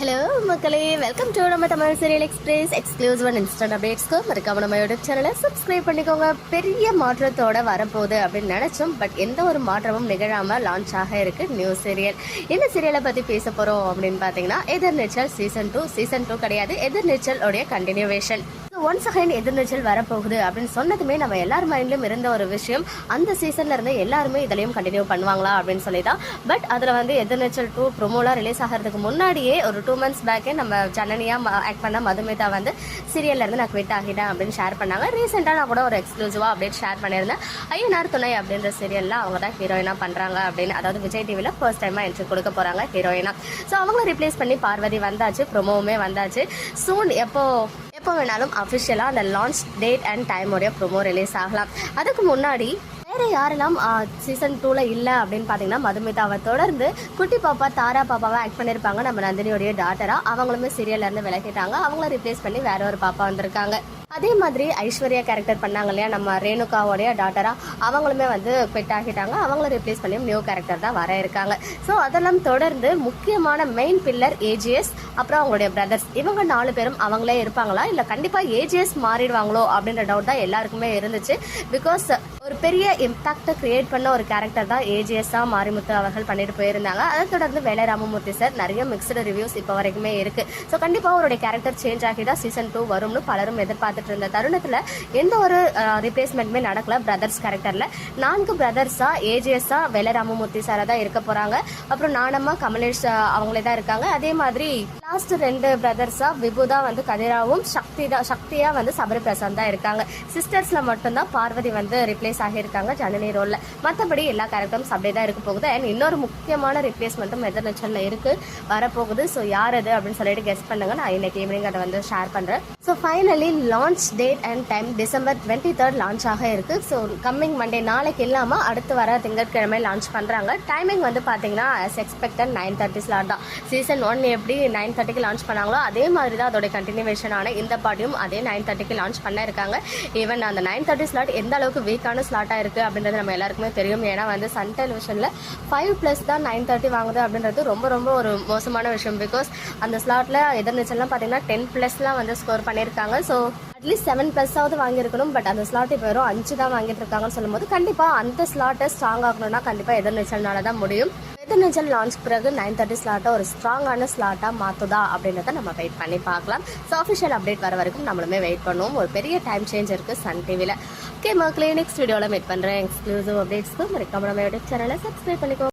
Hello மக்களே. Welcome to நம்ம Tamil serial express exclusive and instant அப்டேட்ஸ்க்கு மறக்காம நம்ம யூடியூப் சேனலை சப்ஸ்கிரைப் பண்ணிக்கோங்க. பெரிய மாற்றத்தோட வரப்போகுது அப்படின்னு நினச்சோம். பட் எந்த ஒரு மாற்றமும் நிகழாமல் லான்ச் ஆக இருக்கு நியூ சீரியல் இந்த சீரியலை பற்றி பேச போகிறோம் அப்படின்னு பார்த்தீங்கன்னா Ethirneechal season two season two கிடையாது. எதிர்நீச்சல் உடைய கண்டினியூவேஷன் ஒன்ஸ் அகைன் எதிர்நீச்சல் வரப்போகுது அப்படின்னு சொன்னதுமே நம்ம எல்லார் மைண்ட்லயும் இருந்த ஒரு விஷயம். அந்த சீசன்ல இருந்து எல்லாருமே இதுலயும் கண்டினியூ பண்ணுவாங்களா அப்படின்னு சொல்லி தான் பட் அதுல வந்து எதிர்நீச்சல் டூ ப்ரொமோலாம் ரிலீஸ் ஆகிறதுக்கு முன்னாடியே ஒரு டூ மந்த்ஸ் பேக்கே நம்ம ஜனனியா ஆக்ட் பண்ண மதுமிதா வந்து சீரியல்ல இருந்து நான் குவிட் ஆகிட்டேன் அப்படின்னு ஷேர் பண்ணாங்க. ரீசெண்டா நான் கூட ஒரு எக்ஸ்க்ளூசிவா அப்டேட் ஷேர் பண்ணியிருந்தேன். ஐயனார் துணை அப்படின்ற சீரியல்ல அவங்க தான் ஹீரோயினா பண்றாங்க அப்படின்னு அதாவது விஜய் டிவில ஃபர்ஸ்ட் டைமா என்ட்ரி கொடுக்க போறாங்க ஹீரோயினா ஸோ அவங்கள ரிப்ளேஸ் பண்ணி பார்வதி வந்தாச்சு ப்ரொமோவுமே வந்தாச்சு. சூன் எப்போ எப்போ வேணாலும் அஃபிஷியலாக அந்த லான்ச் டேட் அண்ட் டைமோடைய ப்ரொமோ ரிலீஸ் ஆகலாம். அதுக்கு முன்னாடி வேற யாரெல்லாம் சீசன் டூவில் இல்லை அப்படின்னு பார்த்தீங்கன்னா மதுமிதாவை தொடர்ந்து குட்டி பாப்பா தாரா பாப்பாவை ஆக்ட் பண்ணியிருப்பாங்க நம்ம நந்தினியோடைய டாட்டராக அவங்களுமே சீரியல்ல இருந்து அவங்கள ரிப்ளேஸ் பண்ணி வேற ஒரு பாப்பா வந்திருக்காங்க. அதே மாதிரி ஐஸ்வர்யா கேரக்டர் பண்ணாங்க இல்லையா? நம்ம ரேணுகாவோடைய டாட்டரா அவங்களுமே வந்து பெட் ஆகிட்டாங்க. அவங்கள ரிப்ளேஸ் பண்ணி நியூ கேரக்டர் தான் வர இருக்காங்க. ஸோ அதெல்லாம் தொடர்ந்து முக்கியமான மெயின் பில்லர் ஏஜிஎஸ் அப்புறம் அவங்களுடைய பிரதர்ஸ் இவங்க நாலு பேரும் அவங்களே இருப்பாங்களா? இல்லை கண்டிப்பாக ஏஜிஎஸ் மாறிடுவாங்களோ அப்படின்ற டவுட் தான் எல்லாருக்குமே இருந்துச்சு. பிகாஸ் ஒரு பெரிய இம்பாக்டை கிரியேட் பண்ண ஒரு கேரக்டர் தான் ஏஜிஎஸ்ஸாக மாரிமுத்து அவர்கள் பண்ணிட்டு போயிருந்தாங்க. அதை தொடர்ந்து வேலை ராமமூர்த்தி சார் நிறைய மிக்சடு ரிவ்யூஸ் இப்போ வரைக்குமே இருக்கு. ஸோ கண்டிப்பாக அவருடைய கேரக்டர் சேஞ்ச் ஆகி தான் சீசன் டூ வரும்னு பலரும் எதிர்பார்த்துட்டு இருந்த தருணத்தில் எந்த ஒரு ரிப்ளேஸ்மெண்ட்டுமே நடக்கல பிரதர்ஸ் கேரக்டரில் நான்கு பிரதர்ஸாக ஏஜிஎஸ்ஸாக வேலை ராமமூர்த்தி தான் இருக்க போகிறாங்க அப்புறம் நானம்மா கமலேஷ் அவங்களே தான் இருக்காங்க. அதே மாதிரி லாஸ்ட் ரெண்டு பிரதர்ஸா விபுதா வந்து கதிராவும் சக்தி தான் சக்தியா வந்து சபரி பிரசாந்த் தான் இருக்காங்க. சிஸ்டர்ஸ்ல மட்டும்தான் பார்வதி வந்து ரிப்ளேஸ் ஆகியிருக்காங்க ஜனனி ரோல்ல மற்றபடி எல்லா கேரக்டரும் அப்படியே தான் இருக்க போகுது. அண்ட் இன்னொரு முக்கியமான ரிப்ளேஸ்மெண்ட்டும் எதிர்நீச்சல்ல இருக்கு. வரப்போகுது. ஸோ யார் அது அப்படின்னு சொல்லிட்டு கெஸ் பண்ணுங்க. நான் இன்னைக்கு ஈவினிங் அதை வந்து ஷேர் பண்றேன். So finally launch date and time December twenty third launch ஆக இருக்கு. ஸோ கம்மிங் மண்டே நாளைக்கு இல்லாம அடுத்து வர திங்கட்கிழமை லான்ச் பண்றாங்க. டைமிங் வந்து பாத்தீங்கன்னா எக்ஸ்பெக்டட் நைன் தேர்ட்டி ஸ்லாட் தான். சீசன் ஒன் எப்படி நைன் தேர்ட்டிக்கு லான்ச் பண்ணாங்களோ அதே மாதிரி தான் அதோட கண்டினியூவேஷனான ஆன இந்த பாட்டியும் அதே நைன் தேர்ட்டிக்கு லான்ச் பண்ண இருக்காங்க. ஈவன் அந்த நைன் தேர்ட்டி ஸ்லாட் எந்த அளவுக்கு வீக்கான ஸ்லாட்டாக இருக்குது அப்படின்றது நம்ம எல்லாருக்குமே தெரியும். ஏன்னா வந்து சன் டெலிவிஷனில் ஃபைவ் ப்ளஸ் தான் நைன் தேர்ட்டி வாங்குது அப்படின்றது ரொம்ப ரொம்ப ஒரு மோசமான விஷயம். பிகாஸ் அந்த ஸ்லாட்டில் எதிர்நீச்சல்லாம் பார்த்தீங்கன்னா டென் ப்ளஸ்லாம் வந்து ஸ்கோர் பண்ணியிருக்காங்க. ஸோ அட்லீஸ்ட் செவன் ப்ளஸ்ஸாவது வாங்கியிருக்கணும். பட் அந்த ஸ்லாட் இப்போ வெறும் அஞ்சு தான் வாங்கிட்டு இருக்காங்கன்னு சொல்லும்போது கண்டிப்பாக அந்த ஸ்லாட்டை ஸ்ட்ராங் ஆகணும்னா கண்டிப்பாக எதிர்நீச்சல்னால தான் முடியும். எதிர்நீச்சல் லான்ச் பிறகு நைன் தேர்ட்டி ஸ்லாட்டை ஒரு ஸ்ட்ராங்கான ஸ்லாட்டாக மாற்றுதா அப்படின்றத நம்ம வெயிட் பண்ணி பார்க்கலாம். ஸோ அஃபிஷியல் அப்டேட் வர வரைக்கும் நம்மளுமே வெயிட் பண்ணுவோம். ஒரு பெரிய டைம் சேஞ்ச் இருக்குது சன் டிவியில் ஓகே மக்களே நெக்ஸ்ட் வீடியோவில் மீட் பண்ணுறேன் எக்ஸ்க்ளூசிவ் அப்டேட்ஸ்க்கு மறக்காம நம்ம யூடியூப் சேனலை சப்ஸ்கிரைப் பண்ணிக்கோ